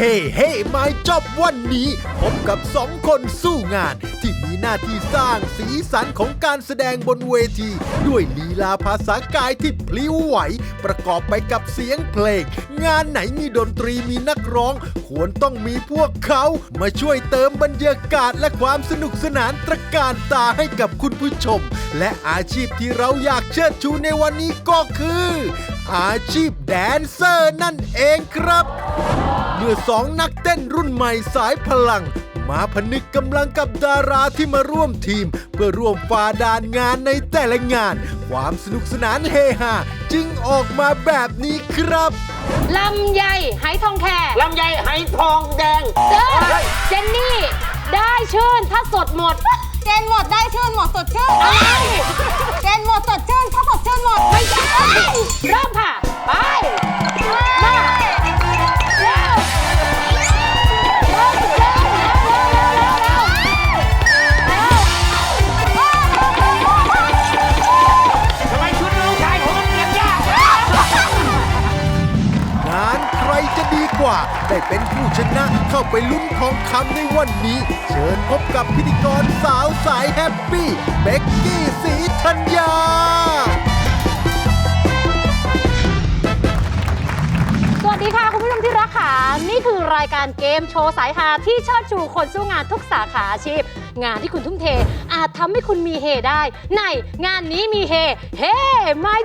เฮ่เฮ่ไม้จบวันนี้ พบกับสองคนสู้งาน ที่มีหน้าที่สร้างสีสันของการแสดงบนเวที ด้วยลีลาภาษากายที่พลิ้วไหว ประกอบไปกับเสียงเพลง งานไหนมีดนตรีมีนักร้อง ควรต้องมีพวกเขา มาช่วยเติมบรรยากาศและความสนุกสนานตระการตาให้กับคุณผู้ชม และอาชีพที่เราอยากเชิดชูในวันนี้ก็คือ อาชีพแดนเซอร์นั่นเองครับ เมื่อสองนักเต้นรุ่นใหม่สายพลัง มาผนึกกำลังกับดาราที่มาร่วมทีม เพื่อร่วมฝ่าด่านงานในแต่ละงาน ความสนุกสนานเฮฮาจึงออกมาแบบนี้ครับลำไยไหทองแคลำไยไหทองแดงเจอเจนนี่ ได้ชื่นถ้าสดหมด เจนหมดได้ชื่นหมดสดชื่นอะไร เจนหมดสดชื่นถ้าสดชื่นหมดไม่ใช่เริ่มค่ะ ไป มา ดีกว่า ได้เป็นผู้ชนะเข้าไปลุ้นทองคำในวันนี้ เชิญพบกับพิธีกรสาวสายแฮปปี้เบ็กกี้สีธัญญาสวัสดีค่ะ คุณผู้ชมที่รักค่ะ นี่คือรายการเกมโชว์สายฮาที่เชิดชูคนสู้งานทุกสาขาอาชีพ งานที่คุณทุ่มเท อาจทำให้คุณมีเฮได้ ในงานนี้มีเฮ เฮ้ไม่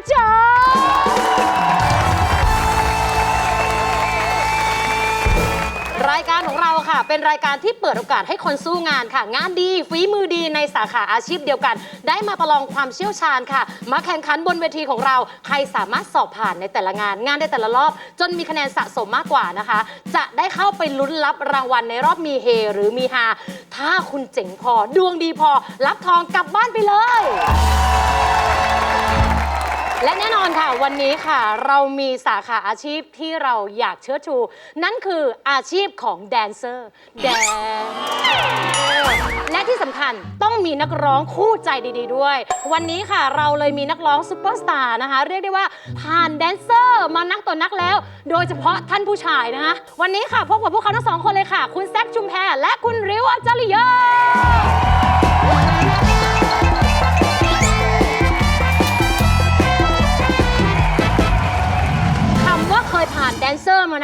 ค่ะ เป็นรายการที่เปิดโอกาสให้คนสู้งานค่ะ งานดีฝีมือดีในสาขาอาชีพเดียวกัน ได้มาประลองความเชี่ยวชาญค่ะ มาแข่งขันบนเวทีของเรา ใครสามารถสอบผ่านในแต่ละงาน งานในแต่ละรอบ จนมีคะแนนสะสมมากกว่านะคะ จะได้เข้าไปลุ้นรับรางวัลในรอบมีเฮ หรือมีฮาถ้าคุณเจ๋งพอดวงดีพอ รับทองกลับบ้านไปเลย และแน่นอนค่ะวันนี้ค่ะ เรามีสาขาอาชีพที่เราอยากเชิดชู นั่นคืออาชีพของแดนเซอร์แดนและที่สำคัญต้องมีนักร้องคู่ใจดีๆด้วย วันนี้ค่ะเราเลยมีนักร้องซูเปอร์สตาร์นะคะ เรียกได้ว่าผ่านแดนเซอร์มานักต่อนักแล้ว โดยเฉพาะท่านผู้ชายนะคะ วันนี้ค่ะพบกับพวกเขาทั้งสองคนเลยค่ะ คุณแซคชุมแพรและคุณริวอัจจริยา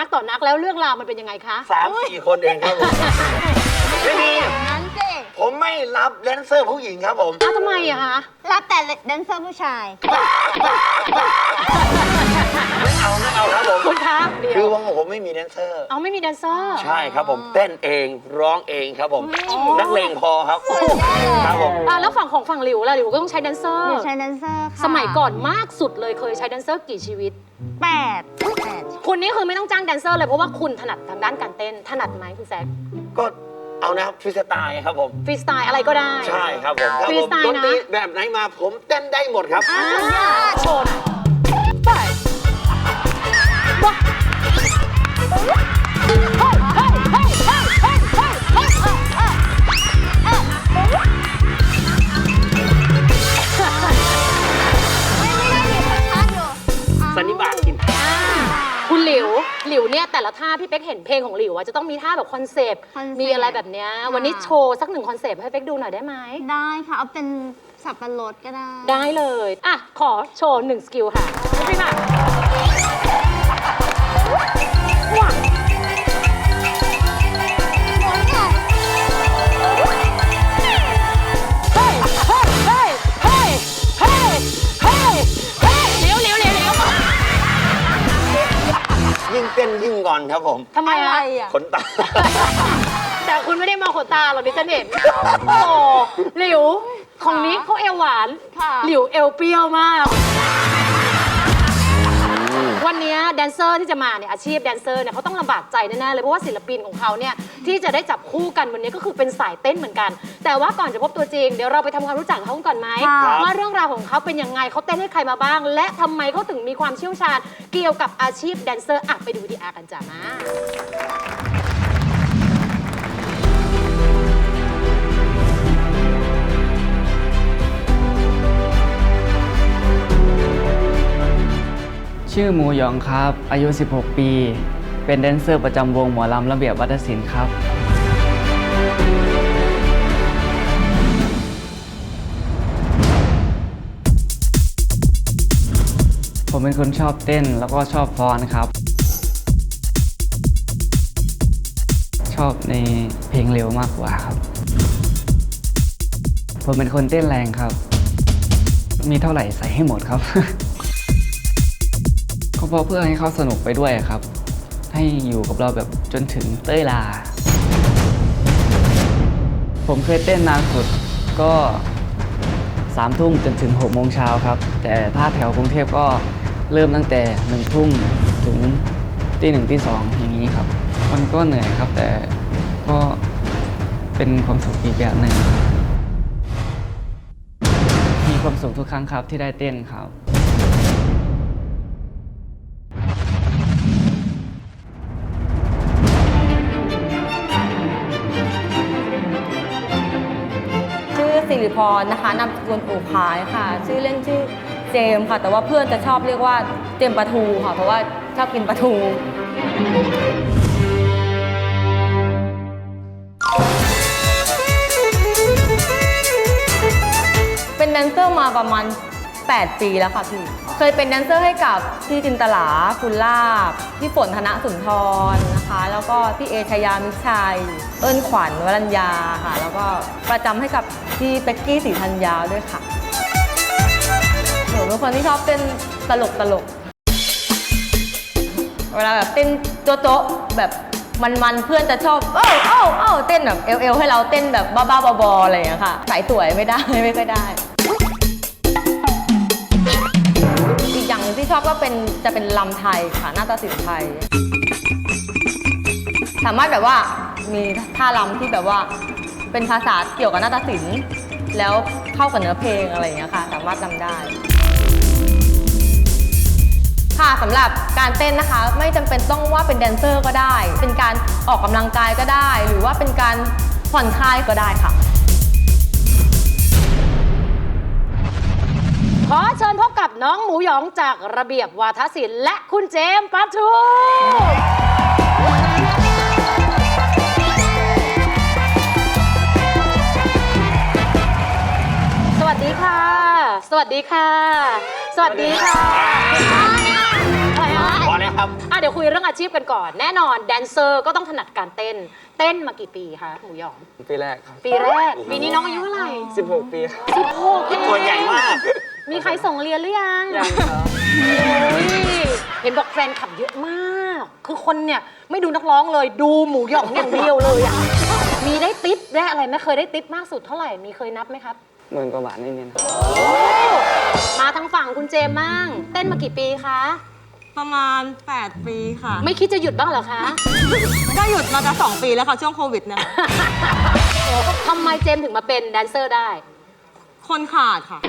นเซอร์มานักต่อนักแล้วเรื่องราวมันเป็นยังไงคะสามสี่คนเองครับผมไม่มีนั้นสิผมไม่รับแดนเซอร์ผู้หญิงครับผมอ้าวทำไมอะคะรับแต่แดนเซอร์ผู้ชายไม่เอาไม่เอาครับผมคุณคะเดี๋ยคือววงของผมไม่มีแดนเซอร์เอาไม่มีแดนเซอร์ใช่ครับผมเต้นเองร้องเองครับผมนักเลงพอครับครับผมอะแล้ว ฝั่งของฝั่งหลิวล่ะหลิวก็ต้องใช้แดนเซอหนูร์ ใช้แดนเซอร์ค่ะสมัยก่อนมากสุดเลยเคยใช้แดนเซอร์กี่ชีวิต แปดแปดคุณนี่คือไม่ต้องจ้างแดนเซอร์เลยเพราะว่าคุณถนัดทางด้านการเต้นถนัดไหมคุณแซคก็เอานะครับฟรีสไตล์ครับผม ฟรีสไตล์อะไรก็ได้ ใช่ครับผมถ้าฟรีผสมไตล์ดนนะตรีแบบไหนมาผมเต้นได้หมดครับ อ่าโชว์หน่อยไปว้า ลิวเนี่ยแต่ละท่าพี่เป๊กเห็นเพลงของหลิวอะจะต้องมีท่าแบบคอนเซปต์ คอนเซปต์มีอะไรแบบเนี้ยวันนี้โชว์สักหนึ่งคอนเซปต์ให้เป๊กดูหน่อยได้ไหม ได้ค่ะ เอาเป็นสับปะรดก็ได้ ได้เลย อะ ขอโชว์หนึ่งสกิลค่ะพี่มาว้า งงอนครับผมทำไมอะไรอะอะ ขนตา แต่คุณไม่ได้มองขนตาหรอกดิฉันเห็นโอ้หลิว ของนี้เขาเอวหวาน ค่ะ หลิวเอวเปรี้ยวมาก วันนี้แดนเซอร์ที่จะมาเนี่ยอาชีพแดนเซอร์เนี่ยเขาต้องลำบากใจแน่ๆเลยเพราะว่าศิลปินของเขาเนี่ย ที่จะได้จับคู่กันวันนี้ก็คือเป็นสายเต้นเหมือนกัน แต่ว่าก่อนจะพบตัวจริงเดี๋ยวเราไปทำความรู้จักเขาก่อนไหมค่ะว่าเรื่องราวของเขาเป็นยังไงเขาเต้นให้ใครมาบ้าง และทำไมเขาถึงมีความเชี่ยวชาญ เกี่ยวกับอาชีพแดนเซอร์อะไปดูวิดีอาร์กันจ้ามาชื่อหมูหยองครับ อายุ 16 ปี เป็นแดนเซอร์ประจำวงหมอลำระเบียบวัฒนศิลป์ครับ ผมเป็นคนชอบเต้นแล้วก็ชอบฟ้อนครับ ชอบในเพลงเร็วมากกว่าครับ ผมเป็นคนเต้นแรงครับ มีเท่าไหร่ใส่ให้หมดครับก็เพราะเพื่อให้เขาสนุกไปด้วยครับ ให้อยู่กับเราแบบจนถึงเต้ยลา ผมเคยเต้นนานสุดก็สามทุ่มจนถึงหกโมงเช้าครับ แต่ถ้าแถวกรุงเทพก็เริ่มตั้งแต่หนึ่งทุ่มถึงตีหนึ่งตีสองอย่างนี้ครับ มันก็เหนื่อยครับ แต่ก็เป็นความสุขอีกแบบหนึ่งมีความสุขทุกครั้งครับที่ได้เต้นครับ ริพรนะคะนามสกุลอู่ขายค่ะ ชื่อเล่นชื่อเจมค่ะ แต่ว่าเพื่อนจะชอบเรียกว่าเจมปลาทูค่ะ เพราะว่าชอบกินปลาทูเป็นแดนเซอร์มาประมาณ 8 ปีแล้วค่ะพี่ เคยเป็นแดนเซอร์ให้กับพี่จินตลาคุณลาบ พี่ฝนธนสุนทรนะคะ แล้วก็พี่เอชยามิชัย เอิ้นขวัญวรัญญาค่ะ แล้วก็ประจำให้กับพี่เป็กกี้สีธัญญาด้วยค่ะหนูเป็นคนที่ชอบเต้นตลกตลก เวลาแบบเต้นโจ๊ะแบบมันๆเพื่อนจะชอบเอ้าเอ้าเอ้าเต้นแบบเอลเอลให้เราเต้นแบบบ้าๆบอๆอะไรอย่างเงี้ยค่ะสายสวยไม่ได้ไม่ค่อยได้ ที่ชอบก็เป็นจะเป็นลำไทยค่ะหน้าตาสินไทย สามารถแบบว่ามีท่าลำที่แบบว่าเป็นภาษาเกี่ยวกับหน้าฏศิลป์แล้วเข้ากับเนื้อเพลงอะไรอย่างเงี้ยค่ะ สามารถทำได้ค่ะสำหรับการเต้นนะคะไม่จำเป็นต้องว่าเป็นแดนเซอร์ก็ได้ เป็นการออกกำลังกายก็ได้ หรือว่าเป็นการผ่อนคลายก็ได้ค่ะ ขอเชิญพบกับน้องหมูหยองจากระเบียบวาทศิลป์และคุณเจมส์ปัทูสวัสดีค่ะ สวัสดีค่ะ สวัสดีค่ะอะไรอะพอแล้วครับ อะเดี๋ยวคุยเรื่องอาชีพกันก่อน แน่นอนแดนเซอร์ก็ต้องถนัดการเต้น เต้นมากี่ปีคะหมูหยอง ปีแรกครับ ปีแรกปีนี้น้องอายุเท่าไหร่16 ปีครับ สิบหกตัวใหญ่มาก มีใครส่งเรียนหรือยังยังครับโอ้ยเห็นบอกแฟนขับเยอะมาก คือคนเนี่ยไม่ดูนักร้องเลยดูหมูหยองอย่างเดียวเลยอะ มีได้ติปได้อะไรไหม่เคยได้ติปมากสุดเท่าไหร่ มีเคยนับไหมครับหมื่นกว่าบาทนิดๆครับมาทางฝั่งคุณเจมส์มั่งเต้นมากี่ปีคะ ประมาณ 8 ปีค่ะ ไม่คิดจะหยุดบ้างเหรอคะ ก็หยุดมาจะ2ปีแล้วค่ะ ช่วงโควิดเนี่ยทำไมเจมส์ถึงมาเป็นแดนเซอร์ได้ คนขาดค่ะ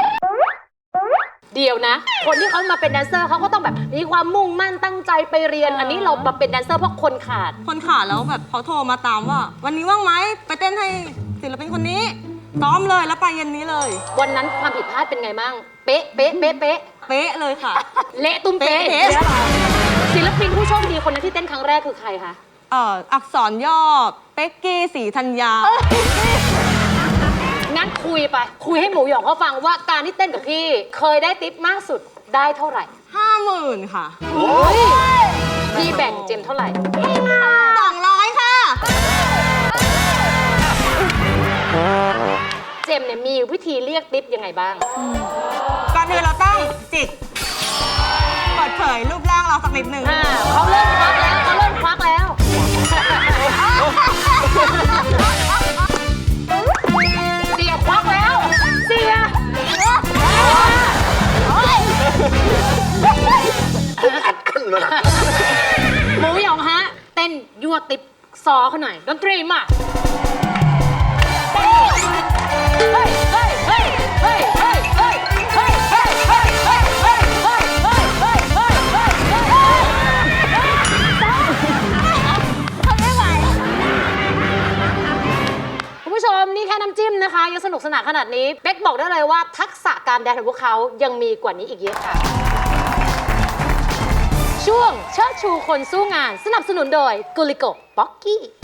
เดียวนะ คนที่เขามาเป็นแดนเซอร์เขาก็ต้องแบบมีความมุ่งมั่นตั้งใจไปเรียน อันนี้เรามาเป็นแดนเซอร์เพราะคนขาด คนขาดแล้วแบบเขาโทรมาตามว่า วันนี้ว่างไหมไปเต้นให้ศิลปินคนนี้ซ้อมเลยแล้วไปเย็นนี้เลย วันนั้นความผิดพลาดเป็นไงบ้าง เป๊ะ เป๊ะ เป๊ะ เป๊ะ เป๊ะเลยค่ะ เละตุ้มเป๊ะเป๊ะศิลปินผู้โชคดีคนนั้นที่เต้นครั้งแรกคือใครคะ เอ่ออักษรย่อ เป็กกี้สีธัญญา งั้นคุยไป คุยให้หมูหยองเขาฟังว่าการที่เต้นกับพี่ เคยได้ติปมากสุดได้เท่าไหร่ห้าหมื่นค่ะพี่แบ่งเจมส์เท่าไหร่สองร้อยค่ะ เจมส์เนี่ยมีวิธีเรียกติปยังไงบ้าง ก่อนอื่นเราต้องจิกเปิดเผยรูปร่างเราสักนิดหนึ่งอ่าเขาเริ่มควักแล้วเขาเริ่มควักแล้ว หมูหยองฮะ เต้นยั่วติบซอเขาหน่อยดนตรีมา นุกสนานขนาดนี้เป๊กบอกได้เลยว่าทักษะการแดนของพวกเขายังมีกว่านี้อีกเยอะค่ะ ช่วงเชิดชูคนสู้งานสนับสนุนโดยกุลิโกป๊อกกี้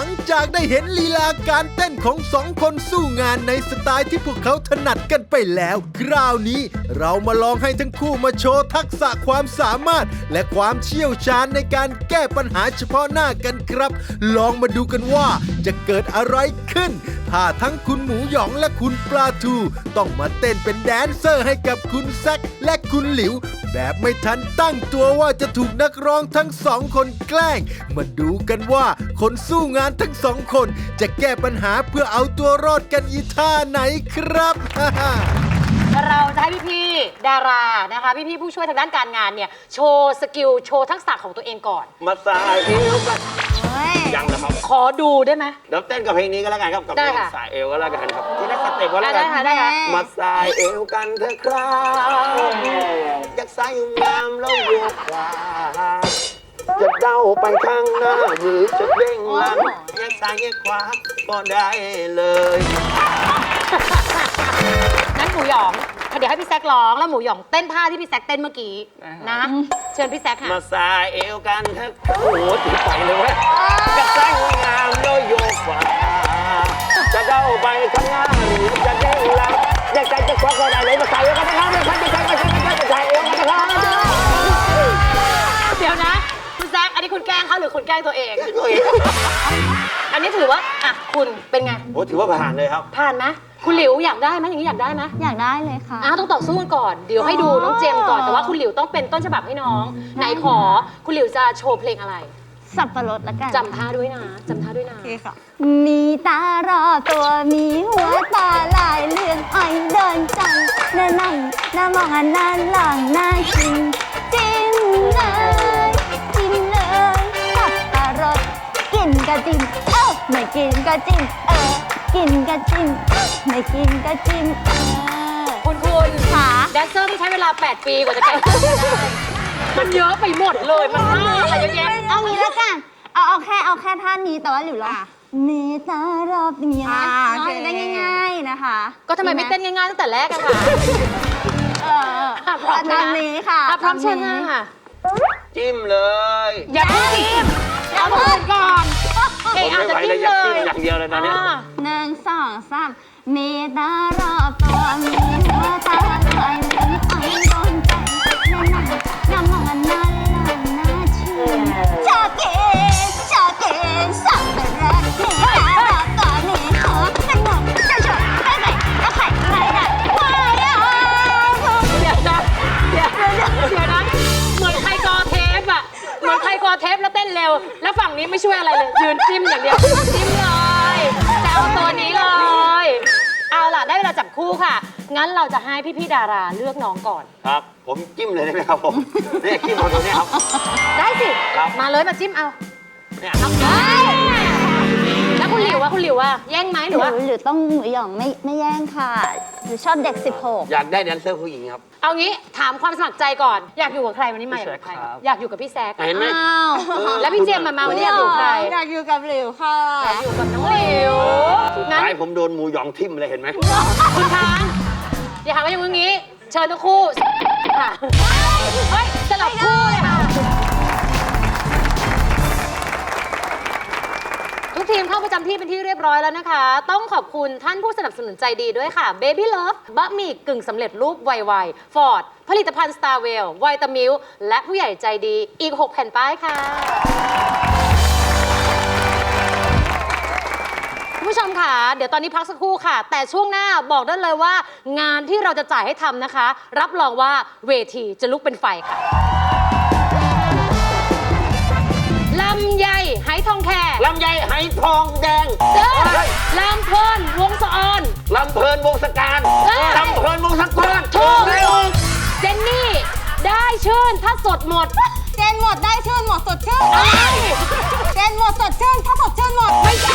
ลังจากได้เห็นลีลาการเต้นของสองคนสู้งานในสไตล์ที่พวกเขาถนัดกันไปแล้ว คราวนี้เรามาลองให้ทั้งคู่มาโชว์ทักษะความสามารถ และความเชี่ยวชาญในการแก้ปัญหาเฉพาะหน้ากันครับ ลองมาดูกันว่าจะเกิดอะไรขึ้น ถ้าทั้งคุณหมูหยองและคุณปลาทู ต้องมาเต้นเป็นแดนเซอร์ให้กับคุณแซคและคุณหลิว แบบไม่ทันตั้งตัวว่าจะถูกนักร้องทั้งสองคนแกล้ง มาดูกันว่าคนสู้งานทั้งสองคน จะแก้ปัญหาเพื่อเอาตัวรอดกันอีท่าไหนครับ เราจะให้พี่ๆดารานะคะ พี่ๆผู้ช่วยทางด้านการงานเนี่ย โชว์สกิล โชว์ทักษะของตัวเองก่อน มาสายเอวกันเฮ้ ยยังนะครับ ขอดูได้ไหม เดี๋ยวเต้นกับเพลงนี้ก็แล้วกันครับ กับได้เพลงค่ะสายเอวก็แล้วกันครับที่ได้สเต็ปก็แล้วกัได้นค่ะได้ค่ะ มาสายเอวกันเถอะครับอยากสายอยู่งามแล้วโยกขวาจะเด้าไปข้างหน้าหรือจะเด้งหลังอยากซ้ายอยากขวาก็ได้เลย งั้นหมูหยอง เดี๋ยวให้พี่แซกร้องแล้วหมูหยองเต้นท่าที่พี่แซกเต้นเมื่อกี้นะ เชิญพี่แซกค่ะ มาสายเอวกันเถอะโอ้โหถึงไปเลยเว้ยอยากสายอยู่งามแล้วโยกขวาจะเด้าไปข้างหน้าหรือจะเด้งหลังอยากใจจะขวาก็ได้เลยมาสายเอวกันนะครับไม่ใช่ไม่ใช่ไม่ใช่ไม่ใช่มาสายเอวกันนะครับเดี๋ยวนะคุณแซกอันนี้คุณแกล้งเขาหรือคุณแกล้งตัวเองตัวเองอันนี้ถือว่าอะคุณเป็นไงโอ้ถือว่าผ่านเลยครับ ผ่านไหม คุณหลิวอยากได้ไหมอย่างนี้อยากได้ไหมอยากได้เลยค่ะ อ้าวต้องต่อสู้กันก่อน เดี๋ยวให้ดูน้องเจมส์ก่อนแต่ว่าคุณหลิวต้องเป็นต้นฉบับให้น้อง ไหนขอคุณหลิวจะโชว์เพลงอะไร สับปะรดละกันจำท่าด้วยนะจำท่าด้วยนะมีตารอบตัวมีหัวตาลายเลือนไอเดินจังน่านั่งน่ามองอันน่าหลังน่ากินจิ้มเลยจิ้มเลยสับปะรดกินก็จิ้มเอ้าไม่กินก็จิ้มเออ กินก็จิ้มเอ้าไม่กินก็จิ้มเออคุณคุณค่ะแดนเซอร์ที่ใช้เวลา 8 ปีกว่าจะแต่งตัวได้ มันเยอะไปหมดเลย มันมากอะไรเยอะแยะเอางี้แล้วกัน เอาเอาแค่เอาแค่ท่านี้แต่ว่าหลิวลองเมตารอบอย่างนี้นะอ่าโอเคเนาะจะได้ง่าย ๆนะคะก็ทำไมไม่เต้นง่ายๆตั้งแต่แรกอะคะเอออะพร้อมตามนี้ค่ะอะพร้อมเชิญตานี้ค่ะ จิ้มเลย อย่าเพิ่งจิ้มเอามือก่อน เอ้ยอาจจะจิ้มผมไม่ไหวเลยอยากเลจิ้ยมอย่างเดียวเลยตอนเนี้ยอ่าหนึ่งสองสามเมตารอบตัวมีหัวตาลอยเหมือนไอโดนใจนั่นน่ะน้ำมองอันนั้นหลังน่าชื่นชอบกินชอบกินสับปะรดเมตารอ นี้ไม่ช่วยอะไรเลย ยืนจิ้มอย่างเดียวจิ้มเลยจะเอาตัวนี้เลย เอาล่ะได้เวลาจับคู่ค่ะ งั้นเราจะให้พี่ๆดาราเลือกน้องก่อน ครับ ผมจิ้มเลยได้ไหมครับผมเนี่ยจิ้มเอาตัวเนี้ยครับ ได้สิ ครับ มาเลยมาจิ้มเอาเนี่ยเอาได้แล้วคุณหลิวว่าคุณหลิวว่าแย่งไหมหหรือว่ารือหรือต้องหมูหยองไม่ไม่แย่งค่ะ หรือชอบเด็ก 16 อยากได้แดนเซอร์ผู้หญิงครับ เอางี้ถามความสมัครใจก่อน อยากอยู่กับใครวันนี้มาอยากอยู่กับใคร พี่แซคครับอยากอยู่กับพี่แซคเห็นไหม อ้าวเออ แล้วพี่เจมส์มามาวันนี้อยากอยู่กับใครอยากอยู่กับหลิวค่ะ อยากอยู่กับน้องหลิวสุดงั้นท้ายผมโดนหมูหยองทิ่มเลยเห็นไหม คุณช้างอย่าหาว่าอย่างงี้ เชิญทุกคู่ค่ะเฮ้ยสลับคู่เลยค่ะ ทุกทีมเข้าประจำที่เป็นที่เรียบร้อยแล้วนะคะ ต้องขอบคุณท่านผู้สนับสนุนใจดีด้วยค่ะ Baby Love บะหมี่กึ่งสำเร็จรูปไวๆ Ford ผลิตภัณฑ์ Star w e l l ไวตามิลและผู้ใหญ่ใจดีอีก 6 แผ่นป้ายค่ะคุณผู้ชมค่ะ เดี๋ยวตอนนี้พักสักครู่ค่ะ แต่ช่วงหน้าบอกได้เลยว่า งานที่เราจะจ่ายให้ทำนะคะ รับรองว่าเวทีจะลุกเป็นไฟค่ะลำ ไยไหทองแคลำไยไหทองแดงเด้อลำเพลินวงสะออน ลำเพลินวงศการเออลำเพลินวงศกรถูกเร็วเจนนี่ ได้ชื่นถ้าสดหมด เจนหมดได้ชื่นหมดสดชื่นเอ้ยเจนหมดสดชื่นถ้าสดชื่นหมดไม่ใช่